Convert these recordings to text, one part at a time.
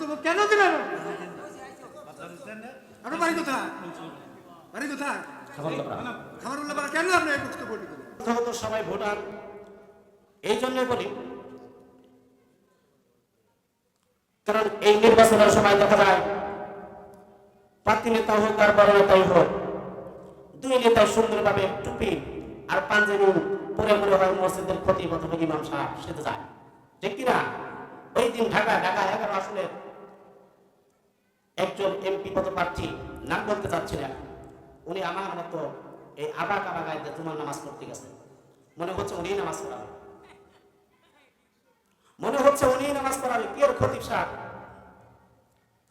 বক্তব্য কেন দিলেন আপনার বাড়ি কোথায়? বাড়ি কোথায়? খাবার বললে কেন আপনি এই বক্তব্য প্রথমত সবাই ভোটার। এই জন্যই বলি কারণ এই নির্বাচনের সময় দেখা যায় প্রার্থী নেতা হোক আর বড় নেতাই হোক দুই নেতা সুন্দরভাবে টুপি আর পাঞ্জাবি পরে পরে হয় মসজিদের ক্ষতি অথবা ইমাম সাহেব সেতে যায়। ঠিক কিনা? ওই দিন ঢাকা ঢাকা এগারো আসলে একজন এমপি পদ প্রার্থী, নাম বলতে চাচ্ছিলেন উনি আমার মতো এই আবাক আবাক আয়তে তোমার নামাজ পড়তে গেছে। মনে হচ্ছে উনি নামাজ পড়াবে। মনে হচ্ছে উনি নামাজ পড়াবে, কি এর ক্ষতি সার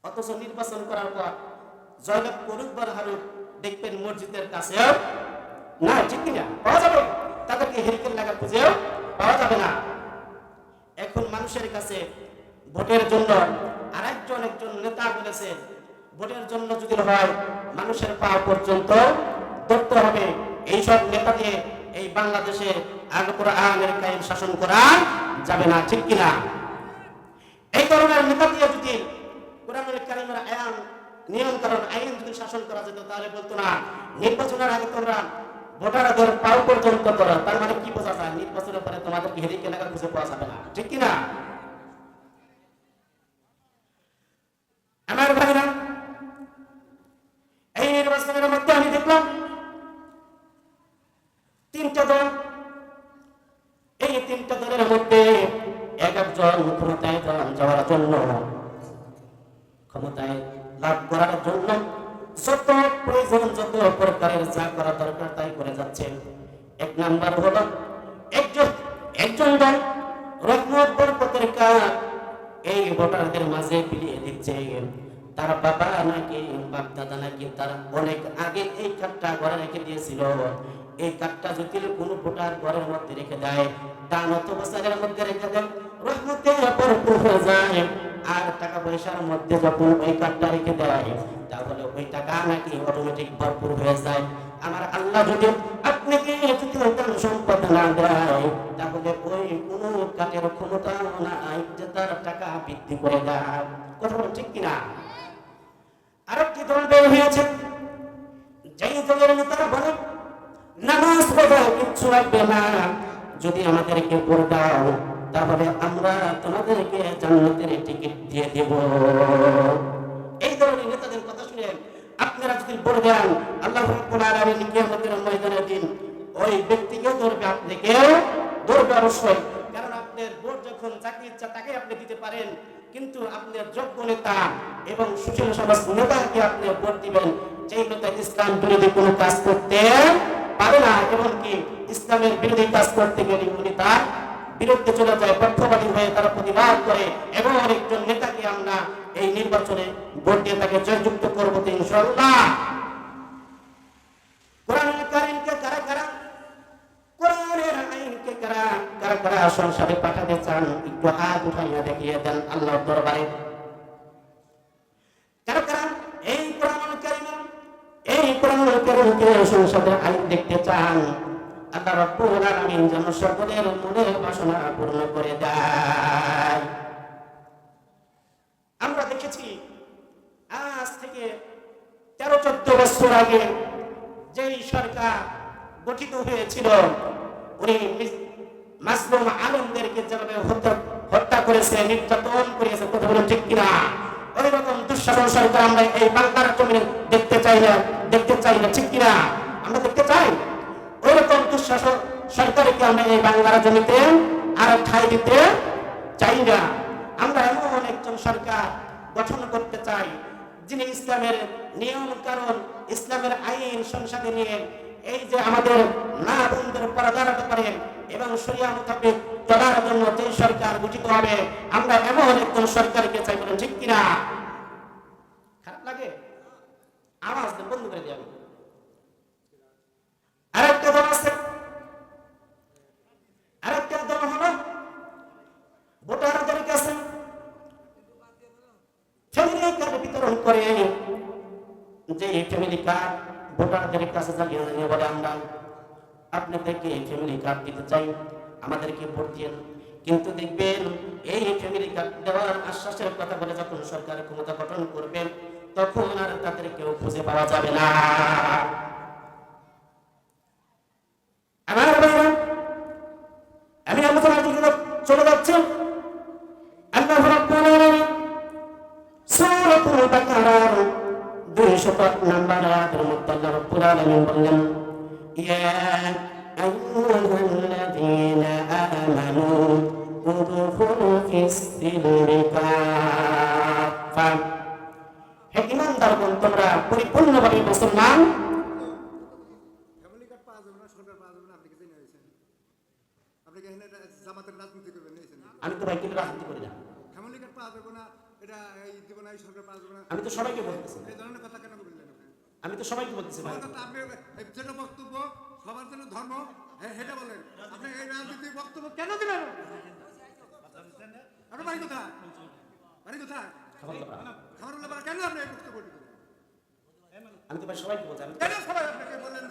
অথচ নির্বাচন করার পর জয়লাভ করুক বার হারুক, দেখবেন মসজিদের কাছে না, ঠিক কিনা? পাওয়া যাবে। তাদেরকে হেরিকেল লাগা খুঁজেও পাওয়া যাবে না। এখন মানুষের কাছে ভোটের জন্য আরেকজন একজন নেতা বলেছে, ভোটের জন্য যদি হয়, মানুষের পা পর্যন্ত ধরতে হবে। এইসব নেতা দিয়ে এই বাংলাদেশে শাসন করা যাবে না, ঠিক কিনা? এই ধরনের নেতা দিয়ে যদি কারিমের আইন যদি শাসন করা যেত, তাহলে বলতো না, নির্বাচনের আগে তোমরা ভোটারদের পাও পর্যন্ত করো তার মানে কি বোঝা যায়? নির্বাচনের পরে তোমাদেরকে হেরিকে লাগা খুঁজে পাওয়া যাবে না, ঠিক কিনা? আমার ভাইরা, এই নির্বাচনের মধ্যে আমি দেখলাম তিনটা দল। এই তিনটা দলের মধ্যে এক একজন ক্ষমতায় যাওয়ার জন্য, ক্ষমতায় লাভ করার জন্য যত প্রয়োজন, যত প্রকারের যা করা দরকার তাই করে যাচ্ছে এক নাম্বার হলো একজন একজন দল বরকতের কাজ এই ভোটারদের মাঝে বিলিয়ে দিচ্ছে। তার বাবা নাকি, বাপ দাদা নাকি, তার অনেক আগে এই কার্ডটা ঘরে রেখে দিয়েছিল। এই কার্ডটা যদি কোনো ভোটার ঘরের মধ্যে রেখে দেয় দান অত বছরের মধ্যে রেখে দেয় রহমতে ভরপুর হয়ে যায়। আর টাকা পয়সার মধ্যে যখন ওই কার্ডটা রেখে দেয়, তাহলে ওই টাকা নাকি অটোমেটিক ভরপুর হয়ে যায়। আমার আল্লাহ যদি আপনাকে সম্পদ না দেয়, তাহলে ওই কাজের ক্ষমতা নাই যে তার টাকা বৃদ্ধি করে দেয় কথা ঠিক কিনা? আরেকটি দল বের হয়েছে। যেই দলের নেতারা বলেন, নামাজ পড়া, কিচ্ছু লাগবে না। যদি আমাদেরকে করে দাও, তাহলে আমরা তোমাদেরকে জান্নাতের টিকিট দিয়ে দেব। এই ধরনের নেতাদের কথা শুনে আপনারা যদি বলে দেন, আল্লাহ রাব্বুল আলামিন কিয়ামতের ময়দানে দিন ওই ব্যক্তিকেও ধরবে আপনাকেও ধরবে অবশ্যই। যখন যাকে ইচ্ছা তাকে আপনি দিতে পারেন, কিন্তু আপনার যোগ্য নেতা এবং সুশীল সমাজ নেতাকে আপনি ভোট দিবেন। যেই নেতা ইসলাম বিরোধী কোনো কাজ করতে পারে না, এমনকি ইসলামের বিরোধী কাজ করতে গেলে উনি তার বিরুদ্ধে চলে যায়, পক্ষপাতী হয়ে তারা প্রতিবাদ করে এবং আরেকজন নেতাকে আমরা এই নির্বাচনে ভোট দিয়ে তাকে জয়যুক্ত করব ইনশাল্লাহ কোরআনুল কারীমকে কারা কারা কারা সংসারে পাঠাতে চান, একটু হাত উঠাইয়া দেখিয়ে দেন আল্লাহর দরবারে। কারা কারা এই এই কোরআনুল কারীমকে সংসদে আইন দেখতে চান। আল্লাহ রাব্বুল আলামিন যেন সকলের মনের বাসনা পূর্ণ করে দেয়। আমরা দেখেছি, আজ থেকে তেরো, চোদ্দ বছর আগে যেই সরকার গঠিত হয়েছিল, উনি মাসলুম আলমদেরকে যেভাবে হত্যা করেছে, নির্যাতন করেছে, কথা বলুন ঠিক কিনা? ওই রকম দুঃশাসন সরকার আমরা এই বাংলার জমিনে দেখতে চাই না, দেখতে চাই না, ঠিক কিনা? আমরা দেখতে চাই। ওই রকম দুঃশাসন সরকারকে আমরা এই বাংলার জমিতে আর ঠাই দিতে চাই না। আমরা এমন একজন সরকার গঠন করতে চাই, যিনি ইসলামের নিয়ম কারণ ইসলামের আইন, সংসদে নিয়ে এই যে আমাদের না বন্ধের পর্দা রাখতে পারেন এবং সরিয়া মোতাবেক চলার জন্য যে সরকার গঠিত হবে, আমরা এমন একজন সরকারকে চাই বলেন ঠিক কিনা? খারাপ লাগে? আওয়াজ বন্ধ করে দিয়ে আরেকটা দল আছে। আরেকটা দল হলো ভোটারদের কাছে। ফ্যামিলি কার্ড বিতরণ করে যে ফ্যামিলি কার্ড ভোটারদের কাছে জানিয়ে বলে আমরা আপনাদেরকে ফ্যামিলি কার্ড দিতে চাই। আমাদেরকে ভোট দিয়ে কিন্তু দেখবেন, এই ফ্যামিলি কার্ড দেওয়ার আশ্বাসের কথা বলে যখন সরকার ক্ষমতা গঠন করবেন তখন আর তাদের কেউ খুঁজে পাওয়া যাবে না। আমার আমি আলোচনা চলে যাচ্ছি, আল্লাহ রাব্বুল আলামিন সূরাতুল বাকারার 205 নম্বর আল্লাহ রাব্বুল আলামিন বললেন ইয়া আইয়ুহাল্লাযীনা আমানু উদখুলু ফিস-সিলমি কাফা হে ঈমানদারগণ তোমরা পরিপূর্ণভাবে মুসলমান? আমি তো ভাই কিন্তু রাজনীতি করি না। আমি তো সবাইকে বলতেছি। এই ধরনের কথা কেন বললেন আপনি? আমি তো সবাইকে বলতেছি ভাই। যেটা বক্তব্য সবার জন্য ধর্ম সেটা বলেন। আপনি এই রাজনীতির বক্তব্য কেন দিলেন? আপনার বাড়ি কোথায়? বাড়ি কোথায়? খাবার উল্লাহ কেন আপনি এই বক্তব্য দিলেন? আমি তো ভাই সবাইকে বলছি আমি কেন সবাই আপনাকে বললেন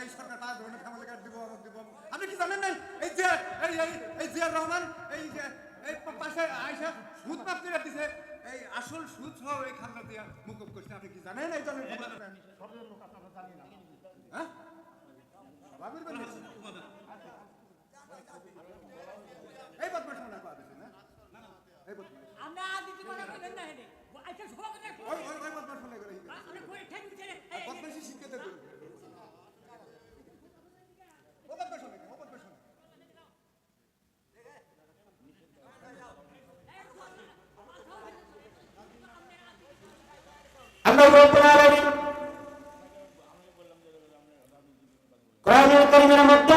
এই সরকার পাঁচ ধরনের ফ্যামিলি কার্ড দিব দিব? আপনি কি জানেন নাই? এই যে এই এই এই জিয়ার রহমান এই যে এই পাশে আয়সা করে দিছে। এই আসল সুদ সহ এই খাজনা দিয়া মুকুব করছে আপনি কি জানেন এই খবর আপনার? হ্যাঁ ভাবির বলে এই বদমাশ মনে হয় পাওয়া গেছে না? এই বদমাশ। আমরা দিতে পারব না না হেডে আচ্ছা সবাই কথা ওই ওই ওই বদমাশ মনে করে আমরা বদমাশি শিক্ষিত করি ও বদমাশ মনে করে, ও বদমাশ মনে করে। আল্লাহ রাব্বুল আলামিন কোরআনুল কারীমের মধ্যে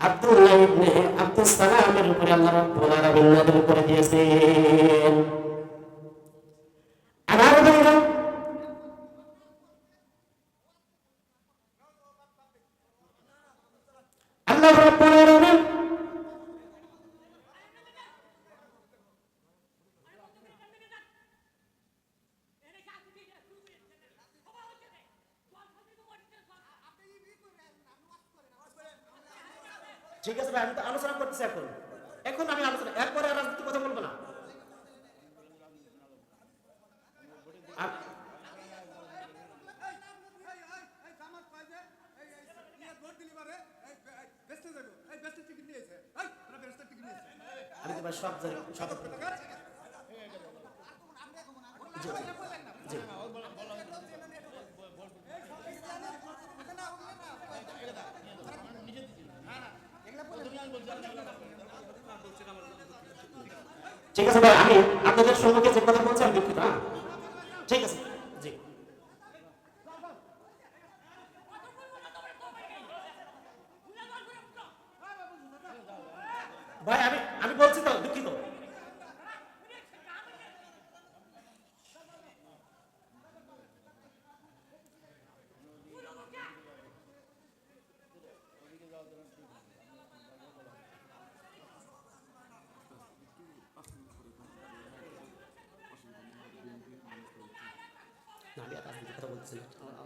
আব্দুল্লাহ ইবনে আব্দুস সালামের উপরে আল্লাহ রাব্বুল আলামিন নাযিল করে দিয়েছেন। ঠিক আছে ভাই আমি তো আলোচনা করতেছি এখন। এখন আমি আলোচনা এরপরে আর রাজনীতি কথা বলব না। আ- এই, সব এই জামাত পায় যে, এই, এই, ইয়ে ভোট দিলি মারে, এই, এই, বেচতে যাইবো। এই বেচতে টিকিট নিয়েছে। এই, ওরা বেচতে টিকিট নিয়েছে। আমি তো ভাই সব জানি সব টাকা? জি জি ঠিক আছে ভাই, আমি আপনাদের সম্মুখে যে কথা বলছি, আমি দুঃখিত হ্যাঁ? ঠিক আছে, জি। ভাই, আমি আমি বলছি তো দুঃখিত না আমি